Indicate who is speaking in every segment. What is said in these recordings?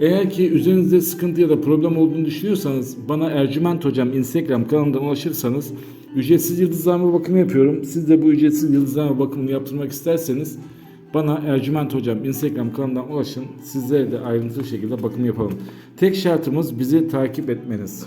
Speaker 1: Eğer ki üzerinizde sıkıntı ya da problem olduğunu düşünüyorsanız bana Ercüment Hocam Instagram kanalından ulaşırsanız ücretsiz yıldızlama bakımı yapıyorum. Siz de bu ücretsiz yıldızlama bakımını yaptırmak isterseniz bana Ercüment Hocam Instagram kanalından ulaşın. Sizlere de ayrıntılı şekilde bakım yapalım. Tek şartımız bizi takip etmeniz.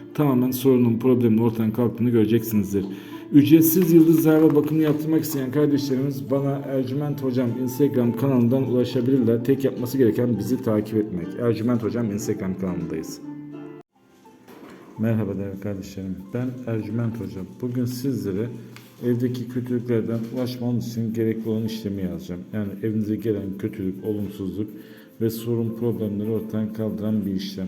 Speaker 1: tamamen sorunun problemin ortadan kalktığını göreceksinizdir. Ücretsiz yıldız zarfa bakımı yaptırmak isteyen kardeşlerimiz bana Ercüment Hocam Instagram kanalından ulaşabilirler. Tek yapması gereken bizi takip etmek. Ercüment Hocam Instagram kanalındayız. Merhaba değerli kardeşlerim. Ben Ercüment Hocam. Bugün sizlere evdeki kötülüklerden ulaşmanız için gerekli olan işlemi yazacağım. Yani evinize gelen kötülük, olumsuzluk ve sorun problemleri ortadan kaldıran bir işlem.